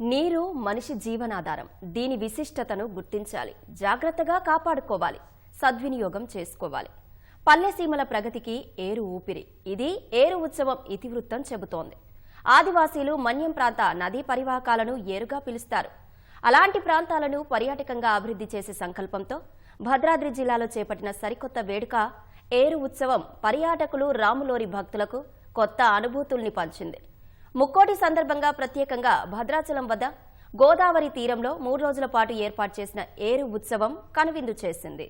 నీరు మనిషి జీవనాధారం. దీని విశిష్టతను గుర్తించాలి. జాగ్రత్తగా కాపాడుకోవాలి. సద్వినియోగం చేసుకోవాలి. పల్లెసీమల ప్రగతికి ఏరు ఊపిరి. ఇది ఏరు ఉత్సవం ఇతివృత్తం చెబుతోంది. ఆదివాసీలు మన్యం ప్రాంత నదీ పరివాహకాలను ఏరుగా పిలుస్తారు. అలాంటి ప్రాంతాలను పర్యాటకంగా అభివృద్ధి చేసే సంకల్పంతో భద్రాద్రి జిల్లాలో చేపట్టిన సరికొత్త వేడుక ఏరు ఉత్సవం పర్యాటకులు రాములోరి భక్తులకు కొత్త అనుభూతుల్ని పంచింది. ముక్కోటి సందర్భంగా ప్రత్యేకంగా భద్రాచలం వద్ద గోదావరి తీరంలో మూడు రోజుల పాటు ఏర్పాటు చేసిన ఏరు ఉత్సవం కనువిందు చేసింది.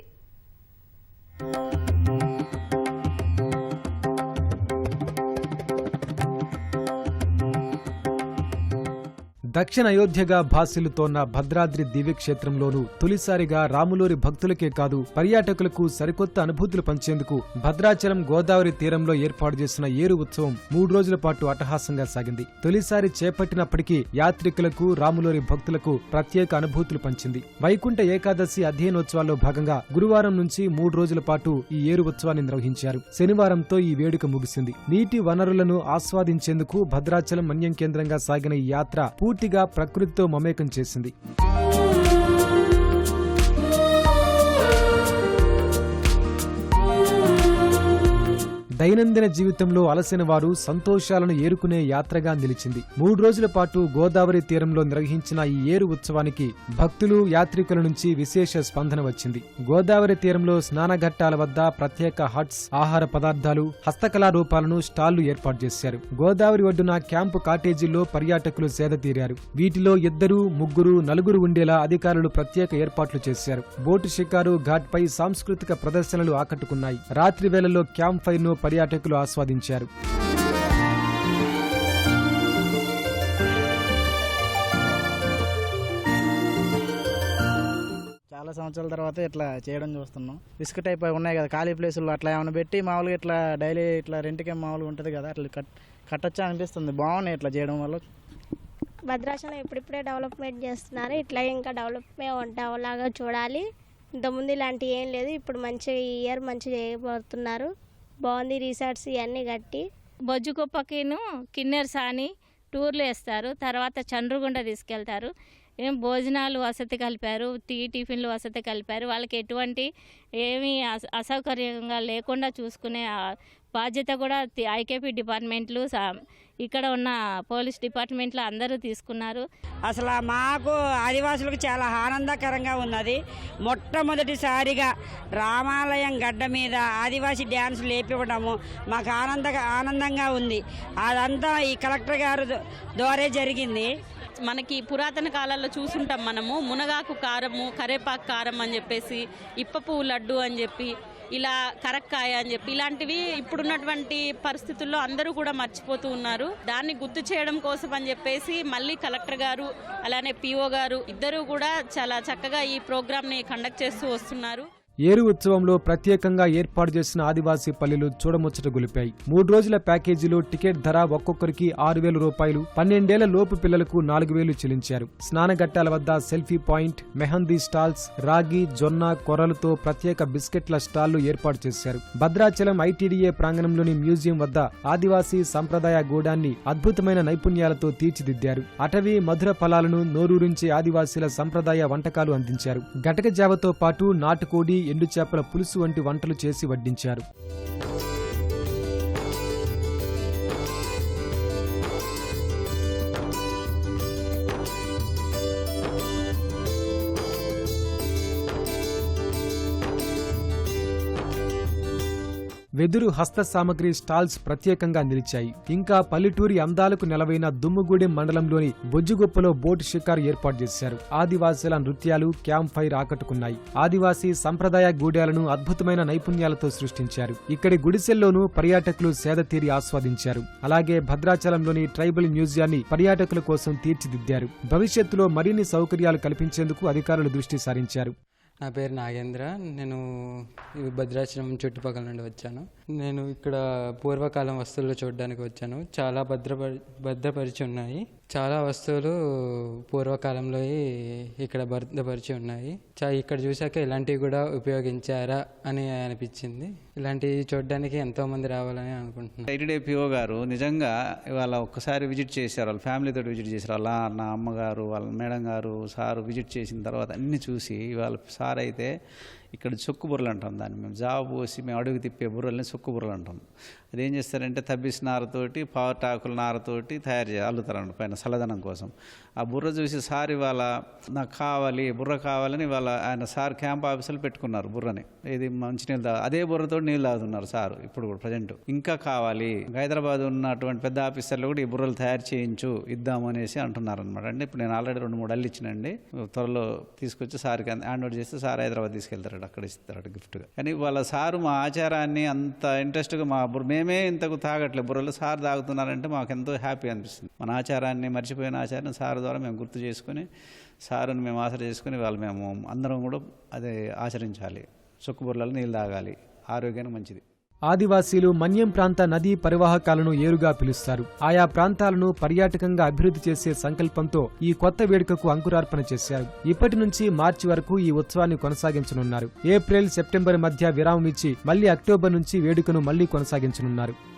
దక్షిణ అయోధ్యగా భాసిల్లుతోన్న భద్రాద్రి దివ్యక్షేత్రంలోనూ తొలిసారిగా రాములూరి భక్తులకే కాదు పర్యాటకులకు సరికొత్త అనుభూతులు పంచేందుకు భద్రాచలం గోదావరి తీరంలో ఏర్పాటు చేసిన ఏరు ఉత్సవం మూడు రోజుల పాటు అట్టహాసంగా సాగింది. తొలిసారి చేపట్టినప్పటికీ యాత్రికులకు రాములూరి భక్తులకు ప్రత్యేక అనుభూతులు పంచింది. వైకుంఠ ఏకాదశి అధ్యయనోత్సవాల్లో భాగంగా గురువారం నుంచి మూడు రోజుల పాటు ఈ ఏరు ఉత్సవాన్ని నిర్వహించారు. శనివారంతో ఈ వేడుక ముగిసింది. నీటి వనరులను ఆస్వాదించేందుకు భద్రాచలం మన్యం కేంద్రంగా సాగిన ఈ యాత్ర పూర్తిగా ప్రకృతితో మమేకం చేసింది. దైనందిన జీవితంలో అలసిన వారు సంతోషాలను ఏరుకునే యాత్రగా నిలిచింది. మూడు రోజుల పాటు గోదావరి తీరంలో నిర్వహించిన ఈ ఏరు ఉత్సవానికి భక్తులు యాత్రికుల నుంచి విశేష స్పందన వచ్చింది. గోదావరి తీరంలో స్నానఘట్టాల వద్ద ప్రత్యేక హట్స్ ఆహార పదార్థాలు హస్తకళా రూపాలను స్టాళ్ళు ఏర్పాటు చేశారు. గోదావరి ఒడ్డున క్యాంపు కాటేజీల్లో పర్యాటకులు సేద తీరారు. వీటిలో ఇద్దరు ముగ్గురు నలుగురు ఉండేలా అధికారులు ప్రత్యేక ఏర్పాట్లు చేశారు. బోటు షికారు ఘాట్ పై సాంస్కృతిక ప్రదర్శనలు ఆకట్టుకున్నాయి. రాత్రి వేళల్లో క్యాంప్ ఫైర్ను పర్యాటకులు ఆస్వాదించారు. చాలా సంవత్సరాల తర్వాత ఇట్లా చేయడం చూస్తున్నాం. ఇసుక టైప్ అవి ఉన్నాయి కదా ఖాళీ ప్లేసుల్లో అట్లా ఏమైనా పెట్టి మామూలుగా ఇట్లా డైలీ ఇట్లా రెంట్కి మామూలుగా ఉంటుంది కదా అట్లా కట్ కట్టొచ్చా అనిపిస్తుంది. బాగున్నాయి ఇట్లా చేయడం వల్ల? భద్రాచలం ఇప్పుడిప్పుడే డెవలప్మెంట్ చేస్తున్నారు. ఇట్లా ఇంకా డెవలప్మెంట్ అవ్వలాగా చూడాలి. ఇంతకుముందు ఇలాంటివి ఏం లేదు ఇప్పుడు మంచిగా ఈ ఇయర్ మంచిగా చేయబోతున్నారు. బాగుంది రిసార్ట్స్ ఇవన్నీ కట్టి. బొజ్జుకుప్పకిను కిన్నెర్ సాని టూర్లు వేస్తారు. తర్వాత చంద్రగుండ తీసుకెళ్తారు. ఏం భోజనాలు వసతి కలిపారు టీ టిఫిన్లు వసతి కలిపారు. వాళ్ళకి ఎటువంటి ఏమీ అస- అసౌకర్యంగా లేకుండా చూసుకునే బాధ్యత కూడా ఐకేపీ డిపార్ట్మెంట్లు సా- ఇక్కడ ఉన్న పోలీస్ డిపార్ట్మెంట్లు అందరూ తీసుకున్నారు. అసలు మాకు ఆదివాసులకు చాలా ఆనందకరంగా ఉన్నది. మొట్టమొదటిసారిగా రామాలయం గడ్డ మీద ఆదివాసీ డ్యాన్స్ లేపివ్వడము మాకు ఆనంద ఆనందంగా ఉంది. అదంతా ఈ కలెక్టర్ గారు ద్వారే జరిగింది. మనకి పురాతన కాలాల్లో చూసుంటాం మనము. మునగాకు కారము కరేపాకు కారం అని చెప్పేసి ఇప్ప పువ్వు లడ్డు అని చెప్పి ఇలా కరక్కాయ అని చెప్పి ఇలాంటివి ఇప్పుడున్నటువంటి పరిస్థితుల్లో అందరూ కూడా మర్చిపోతూ ఉన్నారు. దాన్ని గుర్తు చేయడం కోసం అని చెప్పేసి మళ్ళీ కలెక్టర్ గారు అలానే పిఓ గారు ఇద్దరూ కూడా చాలా చక్కగా ఈ ప్రోగ్రామ్ని కండక్ట్ చేస్తూ వస్తున్నారు. ఏరు ఉత్సవంలో ప్రత్యేకంగా ఏర్పాటు చేసిన ఆదివాసీ పల్లెలు చూడముచ్చట గొలిపాయి. మూడు రోజుల ప్యాకేజీలో టికెట్ ధర ఒక్కొక్కరికి ఆరు వేల రూపాయలు. పన్నెండేళ్ళ లోపు పిల్లలకు నాలుగు వేలు చెల్లించారు. స్నానఘట్టాల వద్ద సెల్ఫీ పాయింట్ మెహందీ స్టాల్స్ రాగి జొన్న కొర్రలతో ప్రత్యేక బిస్కెట్ల స్టాళ్ళు ఏర్పాటు చేశారు. భద్రాచలం ఐటీడీఏ ప్రాంగణంలోని మ్యూజియం వద్ద ఆదివాసీ సంప్రదాయ గూడాన్ని అద్భుతమైన నైపుణ్యాలతో తీర్చిదిద్దారు. అటవీ మధుర ఫలాలను నోరూరించే ఆదివాసీల సంప్రదాయ వంటకాలు అందించారు. గటక జావతో పాటు నాటుకోడి ఎండు చేపల పులుసు వంటి వంటలు చేసి వడ్డించారు. వెదురు హస్త సామగ్రి స్టాల్స్ ప్రత్యేకంగా నిలిచాయి. ఇంకా పల్లెటూరి అందాలకు నెలవైన దుమ్ముగూడెం మండలంలోని బొజ్జుగొప్పలో బోటు షికారు ఏర్పాటు చేశారు. ఆదివాసీల నృత్యాలు క్యాంప్ ఫైర్ ఆకట్టుకున్నాయి. ఆదివాసీ సంప్రదాయ గూడాలను అద్భుతమైన నైపుణ్యాలతో సృష్టించారు. ఇక్కడి గుడిసెల్లోనూ పర్యాటకులు సేద తీరి ఆస్వాదించారు. అలాగే భద్రాచలంలోని ట్రైబల్ మ్యూజియాన్ని పర్యాటకుల కోసం తీర్చిదిద్దారు. భవిష్యత్తులో మరిన్ని సౌకర్యాలు కల్పించేందుకు అధికారులు దృష్టి సారించారు. నా పేరు నాగేంద్ర. నేను భద్రాచలం చుట్టుపక్కల నుండి వచ్చాను. నేను ఇక్కడ పూర్వకాలం వస్తువులు చూడడానికి వచ్చాను. చాలా భద్రపరి భద్రపరిచి ఉన్నాయి. చాలా వస్తువులు పూర్వకాలంలో ఇక్కడ భద్రపరిచి ఉన్నాయి. చా ఇక్కడ చూశాక ఇలాంటివి కూడా ఉపయోగించారా అని అనిపించింది. ఇలాంటివి చూడడానికి ఎంతోమంది రావాలని అనుకుంటున్నాను. ఐటీడీ పిఓ గారు నిజంగా ఇవాళ ఒక్కసారి విజిట్ చేశారు. వాళ్ళ ఫ్యామిలీతో విజిట్ చేశారు. వాళ్ళ నా అమ్మగారు వాళ్ళ మేడం గారు సారు విజిట్ చేసిన తర్వాత అన్ని చూసి ఇవాళ సార్ అయితే ఇక్కడ చొక్కు బుర్రలు అంటాం దాన్ని. మేము జావ పోసి మేము అడుగు తిప్పే బుర్రల్ని చొక్కు బుర్రలు అంటాం. అదేం చేస్తారంటే తబ్బిస్ నారతోటి పావుటాకుల నారతోటి తయారు చేయాలి అల్లుతారంట పైన చల్లదనం కోసం. ఆ బుర్ర చూసి సార్ ఇవాళ నాకు కావాలి బుర్ర కావాలని వాళ్ళ ఆయన సార్ క్యాంప్ ఆఫీసులు పెట్టుకున్నారు బుర్రని. ఇది మంచినీళ్ళు తాగు అదే బుర్రతో నీళ్ళు తాగుతున్నారు సార్ ఇప్పుడు కూడా ప్రజెంట్. ఇంకా కావాలి హైదరాబాద్ ఉన్నటువంటి పెద్ద ఆఫీసర్లు కూడా ఈ బుర్రలు తయారు చేయించు ఇద్దాము అనేసి అంటున్నారు అనమాట అంటే ఇప్పుడు నేను ఆల్రెడీ రెండు మూడు అల్లు ఇచ్చినండి త్వరలో తీసుకొచ్చి సార్కి హ్యాండ్ ఓవర్ చేస్తే సార్ హైదరాబాద్ తీసుకెళ్తారు ఇస్తాడు అక్కడ ఇస్తాడు గిఫ్ట్గా. కానీ వాళ్ళ సారు మా ఆచారాన్ని అంత ఇంట్రెస్ట్గా మా బుర్ర మేమే ఇంతకు తాగట్లేదు బుర్రలు సార్ తాగుతున్నారంటే మాకు ఎంతో హ్యాపీ అనిపిస్తుంది. మన ఆచారాన్ని మర్చిపోయిన ఆచారాన్ని సార్ ద్వారా మేము గుర్తు చేసుకుని సారుని మేము ఆసర చేసుకుని వాళ్ళు మేము అందరం కూడా అదే ఆచరించాలి. చొక్కు బుర్రలు నీళ్ళు తాగాలి. ఆరోగ్యానికి మంచిది. ఆదివాసీలు మన్యం ప్రాంత నదీ పరివాహకాలను ఏరుగా పిలుస్తారు. ఆయా ప్రాంతాలను పర్యాటకంగా అభివృద్ధి చేసే సంకల్పంతో ఈ కొత్త వేడుకకు అంకురార్పణ చేశారు. ఇప్పటి నుంచి మార్చి వరకు ఈ ఉత్సవాన్ని కొనసాగించనున్నారు. ఏప్రిల్ సెప్టెంబర్ మధ్య విరామం ఇచ్చి మళ్ళీ అక్టోబర్ నుంచి వేడుకను మళ్ళీ కొనసాగించనున్నారు.